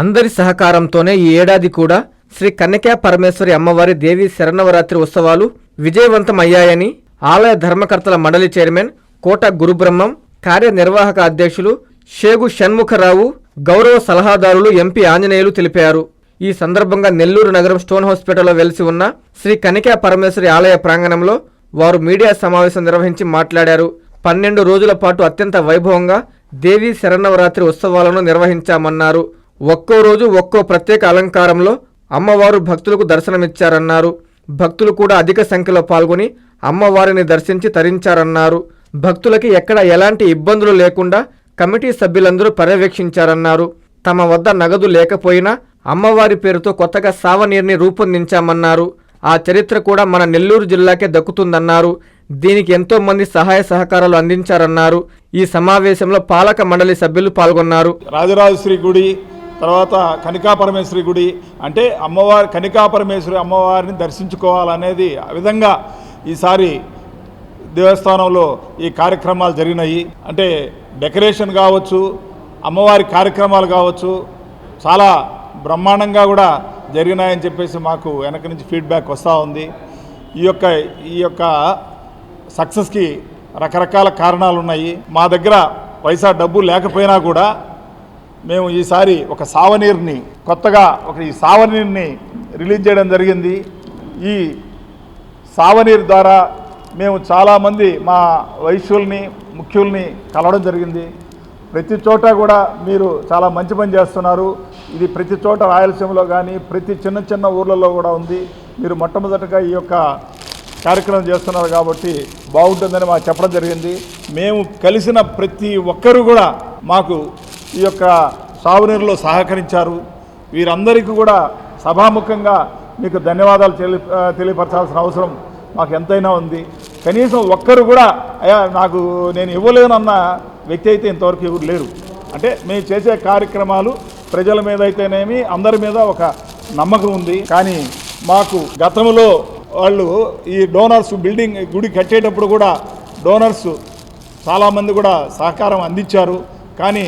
అందరి సహకారంతోనే ఈ ఏడాది కూడా శ్రీ కన్యకా పరమేశ్వరి అమ్మవారి దేవి శరణవరాత్రి ఉత్సవాలు విజయవంతం అయ్యాయని ఆలయ ధర్మకర్తల మండలి చైర్మన్ కోట గురుబ్రహ్మం కార్యనిర్వాహక అధ్యక్షులు షేగు షణ్ముఖరావు గౌరవ సలహాదారులు ఎంపీ ఆంజనేయులు తెలిపారు. ఈ సందర్భంగా నెల్లూరు నగరం స్టోన్ హాస్పిటల్లో వెలిసి ఉన్న శ్రీ కనికా పరమేశ్వరి ఆలయ ప్రాంగణంలో వారు మీడియా సమావేశం నిర్వహించి మాట్లాడారు. పన్నెండు రోజుల పాటు అత్యంత వైభవంగా దేవీ శరణవరాత్రి ఉత్సవాలను నిర్వహించామన్నారు. ఒక్కో రోజు ఒక్కో ప్రత్యేక అలంకారంలో అమ్మవారు భక్తులకు దర్శనమిచ్చారన్నారు. భక్తులు కూడా అధిక సంఖ్యలో పాల్గొని అమ్మవారిని దర్శించి తరించారన్నారు. భక్తులకి ఎక్కడ ఎలాంటి ఇబ్బందులు లేకుండా కమిటీ సభ్యులందరూ పర్యవేక్షించారన్నారు. తమ వద్ద నగదు లేకపోయినా అమ్మవారి పేరుతో కొత్తగా సావనీర్ని రూపొందించామన్నారు. ఆ చరిత్ర కూడా మన నెల్లూరు జిల్లాకే దక్కుతుందన్నారు. దీనికి ఎంతో మంది సహాయ సహకారాలు అందించారన్నారు. ఈ సమావేశంలో పాలక మండలి సభ్యులు పాల్గొన్నారు. రాజరాజశ్రీ గుడి తర్వాత కనికాపరమేశ్వరి గుడి. అంటే అమ్మవారి కనికాపరమేశ్వరి అమ్మవారిని దర్శించుకోవాలనేది ఆ విధంగా ఈసారి దేవస్థానంలో ఈ కార్యక్రమాలు జరిగినాయి. అంటే డెకరేషన్ కావచ్చు అమ్మవారి కార్యక్రమాలు కావచ్చు చాలా బ్రహ్మాండంగా కూడా జరిగినాయని చెప్పేసి మాకు వెనక నుంచి ఫీడ్బ్యాక్ వస్తూ ఉంది. ఈ యొక్క ఈ యొక్క సక్సెస్కి రకరకాల కారణాలు ఉన్నాయి మా దగ్గర పైసా డబ్బు లేకపోయినా కూడా మేము ఈసారి ఒక సావనీర్ని కొత్తగా ఒక ఈ సావనీర్ని రిలీజ్ చేయడం జరిగింది. ఈ సావనీర్ ద్వారా మేము చాలామంది మా వైశ్యుల్ని ముఖ్యుల్ని కలవడం జరిగింది. ప్రతి చోట కూడా మీరు చాలా మంచి పని చేస్తున్నారు. ఇది ప్రతి చోట రాయలసీమలో కానీ ప్రతి చిన్న చిన్న ఊర్లలో కూడా ఉంది. మీరు మొట్టమొదటగా ఈ యొక్క కార్యక్రమం చేస్తున్నారు కాబట్టి బాగుంటుందని మాకు చెప్పడం జరిగింది. మేము కలిసిన ప్రతి ఒక్కరూ కూడా మాకు ఈ యొక్క సాగునీరులో సహకరించారు. వీరందరికీ కూడా సభాముఖంగా మీకు ధన్యవాదాలు తెలి తెలియపరచాల్సిన అవసరం మాకు ఎంతైనా ఉంది. కనీసం ఒక్కరు కూడా అయ్యా నాకు నేను ఇవ్వలేనన్న వ్యక్తి అయితే ఇంతవరకు ఎవరు లేరు. అంటే మేము చేసే కార్యక్రమాలు ప్రజల మీద అయితేనేమి అందరి మీద ఒక నమ్మకం ఉంది. కానీ మాకు గతంలో వాళ్ళు ఈ డోనర్స్ బిల్డింగ్ గుడి కట్టేటప్పుడు కూడా డోనర్స్ చాలామంది కూడా సహకారం అందించారు. కానీ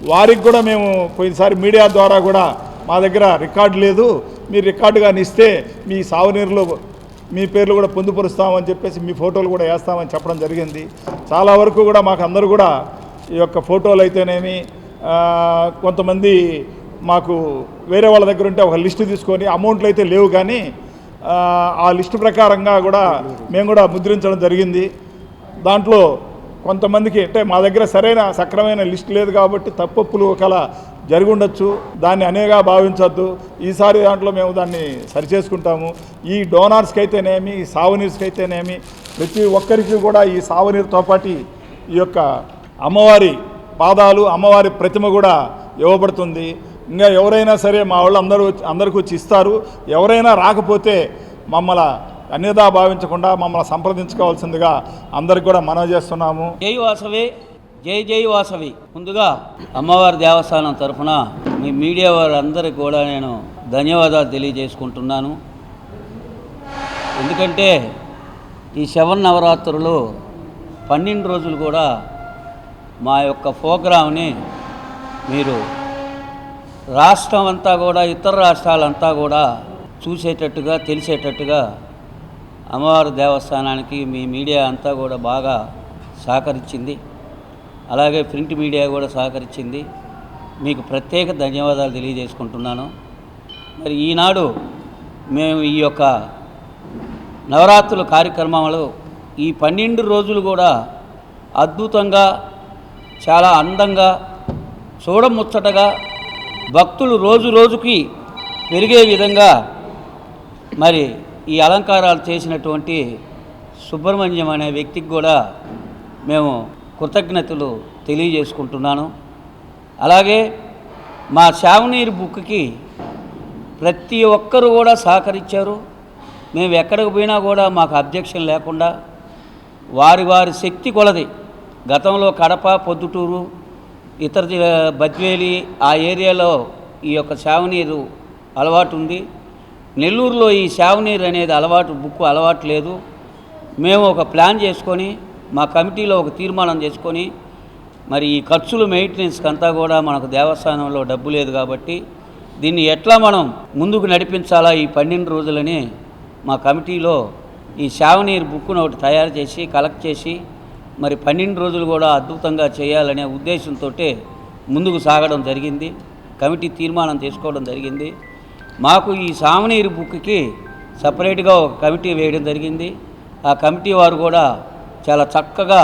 వారికి కూడా మేము పోయినసారి మీడియా ద్వారా కూడా మా దగ్గర రికార్డు లేదు. మీరు రికార్డు కానీ ఇస్తే మీ సాగునీరులో మీ పేర్లు కూడా పొందుపరుస్తామని చెప్పేసి మీ ఫోటోలు కూడా వేస్తామని చెప్పడం జరిగింది. చాలా వరకు కూడా మాకు అందరూ కూడా ఈ యొక్క ఫోటోలు అయితేనేమి కొంతమంది మాకు వేరే వాళ్ళ దగ్గర ఉంటే ఒక లిస్టు తీసుకొని అమౌంట్లు అయితే లేవు కానీ ఆ, ఆ లిస్టు ప్రకారంగా కూడా మేము కూడా ముద్రించడం జరిగింది. దాంట్లో కొంతమందికి అంటే మా దగ్గర సరైన సక్రమైన లిస్ట్ లేదు కాబట్టి తప్పప్పులు ఒకల జరిగి ఉండొచ్చు దాన్ని అనేగా భావించొద్దు. ఈసారి దాంట్లో మేము దాన్ని సరిచేసుకుంటాము. ఈ డోనార్స్కి అయితేనేమి ఈ సావనీర్స్కి అయితేనేమి ప్రతి ఒక్కరికి కూడా ఈ సాగునీరుతో పాటు ఈ యొక్క అమ్మవారి పాదాలు అమ్మవారి ప్రతిమ కూడా ఇవ్వబడుతుంది. ఇంకా ఎవరైనా సరే మా వాళ్ళు అందరూ వచ్చి- అందరికీ వచ్చి ఇస్తారు. ఎవరైనా రాకపోతే మమ్మల్ని అన్యదా భావించకుండా మమ్మల్ని సంప్రదించుకోవాల్సిందిగా అందరికి కూడా మనవి చేస్తున్నాము. జై వాసవి జై జై వాసవి. ముందుగా అమ్మవారి దేవస్థానం తరఫున మీ మీడియా వారందరికీ కూడా నేను ధన్యవాదాలు తెలియజేసుకుంటున్నాను. ఎందుకంటే ఈ శవన్ నవరాత్రులు పన్నెండు రోజులు కూడా మా యొక్క ప్రోగ్రామ్ని మీరు రాష్ట్రం అంతా కూడా ఇతర రాష్ట్రాలంతా కూడా చూసేటట్టుగా తెలిసేటట్టుగా అమ్మవారి దేవస్థానానికి మీ మీడియా అంతా కూడా బాగా సహకరించింది. అలాగే ప్రింట్ మీడియా కూడా సహకరించింది. మీకు ప్రత్యేక ధన్యవాదాలు తెలియజేసుకుంటున్నాను. మరి ఈనాడు మేము ఈ యొక్క నవరాత్రుల కార్యక్రమాలు ఈ పన్నెండు రోజులు కూడా అద్భుతంగా చాలా అందంగా చూడముచ్చటగా భక్తులు రోజు రోజుకి పెరిగే విధంగా మరి ఈ అలంకారాలు చేసినటువంటి సుబ్రహ్మణ్యం అనే వ్యక్తికి కూడా మేము కృతజ్ఞతలు తెలియజేసుకుంటున్నాను. అలాగే మా శావనీరు బుక్కి ప్రతి ఒక్కరు కూడా సహకరించారు. మేము ఎక్కడికి పోయినా కూడా మాకు అబ్జెక్షన్ లేకుండా వారి వారి శక్తి కొలది. గతంలో కడప పొద్దుటూరు ఇతర బజ్వేలి బద్వేలి ఆ ఏరియాలో ఈ యొక్క శావనీరు అలవాటు ఉంది. నెల్లూరులో ఈ శావనీరు అనేది అలవాటు బుక్ అలవాటు లేదు. మేము ఒక ప్లాన్ చేసుకొని మా కమిటీలో ఒక తీర్మానం చేసుకొని మరి ఈ ఖర్చులు మెయింటెనెన్స్కి అంతా కూడా మనకు దేవస్థానంలో డబ్బు లేదు కాబట్టి దీన్ని ఎట్లా మనం ముందుకు నడిపించాలా ఈ పన్నెండు రోజులని మా కమిటీలో ఈ శావనీర్ బుక్కును ఒకటి తయారు చేసి కలెక్ట్ చేసి మరి పన్నెండు రోజులు కూడా అద్భుతంగా చేయాలనే ఉద్దేశంతో ముందుకు సాగడం జరిగింది. కమిటీ తీర్మానం తీసుకోవడం జరిగింది. మాకు ఈ సామనీరు బుక్కి సపరేట్గా ఒక కమిటీ వేయడం జరిగింది. ఆ కమిటీ వారు కూడా చాలా చక్కగా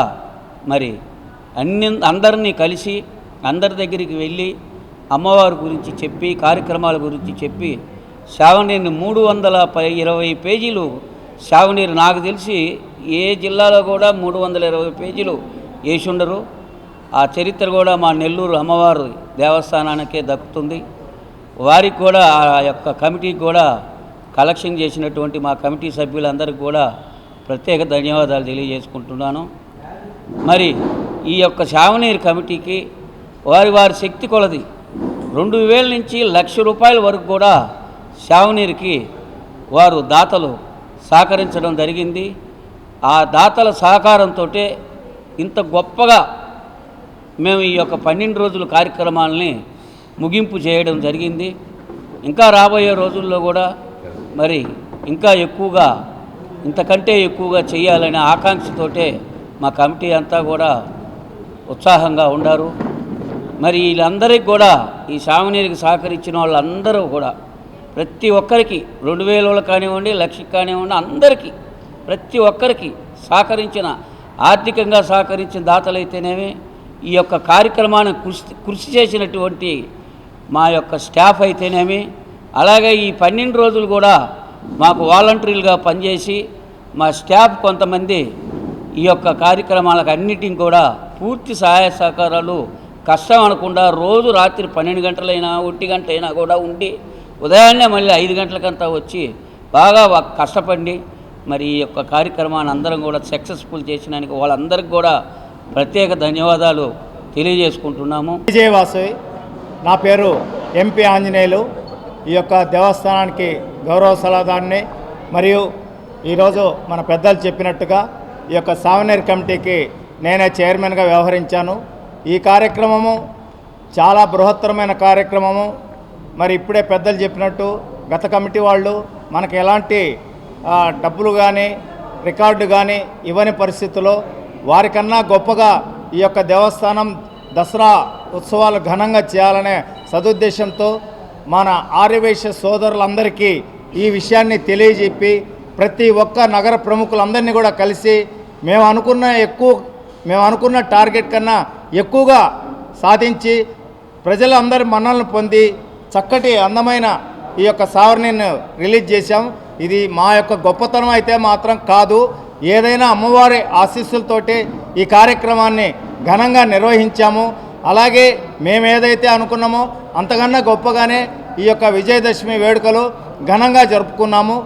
మరి అన్ని అందరినీ కలిసి అందరి దగ్గరికి వెళ్ళి అమ్మవారి గురించి చెప్పి కార్యక్రమాల గురించి చెప్పి శావనీరుని మూడు వందల పై ఇరవై పేజీలు శావనీరు నాకు తెలిసి ఏ జిల్లాలో కూడా మూడు వందల ఇరవై పేజీలు వేసి ఉండరు. ఆ చరిత్ర కూడా మా నెల్లూరు అమ్మవారు దేవస్థానానికే దక్కుతుంది. వారికి కూడా ఆ యొక్క కమిటీకి కూడా కలెక్షన్ చేసినటువంటి మా కమిటీ సభ్యులందరికీ కూడా ప్రత్యేక ధన్యవాదాలు తెలియజేసుకుంటున్నాను. మరి ఈ యొక్క శావనీర్ కమిటీకి వారి వారి శక్తి కొలది. రెండు వేల నుంచి లక్ష రూపాయల వరకు కూడా శావనీర్కి వారు దాతలు సహకరించడం జరిగింది. ఆ దాతల సహకారంతో ఇంత గొప్పగా మేము ఈ యొక్క పన్నెండు రోజుల కార్యక్రమాలని ముగింపు చేయడం జరిగింది. ఇంకా రాబోయే రోజుల్లో కూడా మరి ఇంకా ఎక్కువగా ఇంతకంటే ఎక్కువగా చేయాలనే ఆకాంక్షతోటే మా కమిటీ అంతా కూడా ఉత్సాహంగా ఉండారు. మరి వీళ్ళందరికీ కూడా ఈ సామాన్యునికి సహకరించిన వాళ్ళందరూ కూడా ప్రతి ఒక్కరికి రెండు వేల కానివ్వండి లక్షకి కానివ్వండి అందరికీ ప్రతి ఒక్కరికి సహకరించిన ఆర్థికంగా సహకరించిన దాతలైతేనేమి ఈ యొక్క కార్యక్రమాన్ని కృషి కృషి చేసినటువంటి మా యొక్క స్టాఫ్ అయితేనేమి అలాగే ఈ పన్నెండు రోజులు కూడా మాకు వాలంటీర్లుగా పనిచేసి మా స్టాఫ్ కొంతమంది ఈ యొక్క కార్యక్రమాలకు అన్నిటిని కూడా పూర్తి సహాయ సహకారాలు కష్టం అనకుండా రోజు రాత్రి పన్నెండు గంటలైనా ఒంటి గంట అయినా కూడా ఉండి ఉదయాన్నే మళ్ళీ ఐదు గంటలకంతా వచ్చి బాగా కష్టపడి మరి ఈ యొక్క కార్యక్రమాన్ని అందరం కూడా సక్సెస్ఫుల్ చేసినానికి వాళ్ళందరికీ కూడా ప్రత్యేక ధన్యవాదాలు తెలియజేసుకుంటున్నాము. విజయవాసవి. నా పేరు ఎంపీ ఆంజనేయులు. ఈ యొక్క దేవస్థానానికి గౌరవ సలహాదారుని మరియు ఈరోజు మన పెద్దలు చెప్పినట్టుగా ఈ యొక్క సావనేర్ కమిటీకి నేనే చైర్మన్గా వ్యవహరించాను. ఈ కార్యక్రమము చాలా బృహత్తరమైన కార్యక్రమము. మరి ఇప్పుడే పెద్దలు చెప్పినట్టు గత కమిటీ వాళ్ళు మనకి ఎలాంటి డబ్బులు కానీ రికార్డు కానీ ఇవ్వని పరిస్థితుల్లో వారికన్నా గొప్పగా ఈ యొక్క దేవస్థానం దసరా ఉత్సవాలు ఘనంగా చేయాలనే సదుద్దేశంతో మన ఆర్యవైశ్య సోదరులందరికీ ఈ విషయాన్ని తెలియజెప్పి ప్రతి ఒక్క నగర ప్రముఖులందరినీ కూడా కలిసి మేము అనుకున్న ఎక్కువ మేము అనుకున్న టార్గెట్ కన్నా ఎక్కువగా సాధించి ప్రజలందరి మన్నలను పొంది చక్కటి అందమైన ఈ యొక్క సావరణిని రిలీజ్ చేశాం. ఇది మా యొక్క గొప్పతనం అయితే మాత్రం కాదు. ఏదైనా అమ్మవారి ఆశీస్సులతోటి ఈ కార్యక్రమాన్ని ఘనంగా నిర్వహించాము. అలాగే మేము ఏదైతే అనుకున్నామో అంతకన్నా గొప్పగానే ఈ యొక్క విజయదశమి వేడుకలు ఘనంగా జరుపుకున్నాము.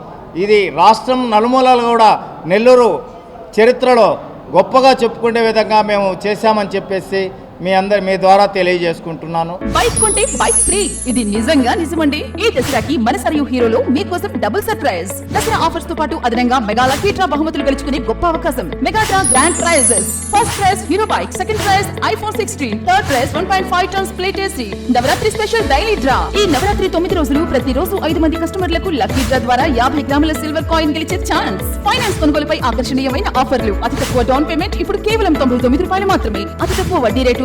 ఇది రాష్ట్రం నలుమూలలు కూడా నెల్లూరు చరిత్రలో గొప్పగా చెప్పుకునే విధంగా మేము చేశామని చెప్పేసి మీ అందరి మీ ద్వారా తెలియజేసుకుంటున్నాను. బైక్ కొంటే బైక్ ఫ్రీ. ఇది నిజంగా నిజమండి. ఈ దసరాకి మన సరియు హీరోలో మీకోసం డబుల్ సర్ప్రైజ్. దసరా ఆఫర్స్తో పాటు అదనంగా మెగా లక్కీ డ్రా బహుమతులు గెలుచుకునే గొప్ప అవకాశం. Mega draw grand prizes. First prize Hero bike second prize iPhone sixteen third prize one point five tons split AC. Navaratri special daily draw. ఈ నవరాత్రి తొమ్మిది రోజులు ప్రతి రోజు ఐదు మంది కస్టమర్లకు లక్కీ డ్రా ద్వారా యాభై గ్రాముల సిల్వర్ కాయిన్ గెలిచే ఛాన్స్. ఫైనాన్స్ కొనుగోలుపై ఆకర్షణీయమైన ఆఫర్లు. అతి తక్కువ డౌన్ పేమెంట్ ఇప్పుడు కేవలం తొంభై తొమ్మిది రూపాయలు మాత్రమే. అతి తక్కువ వడ్డీ rate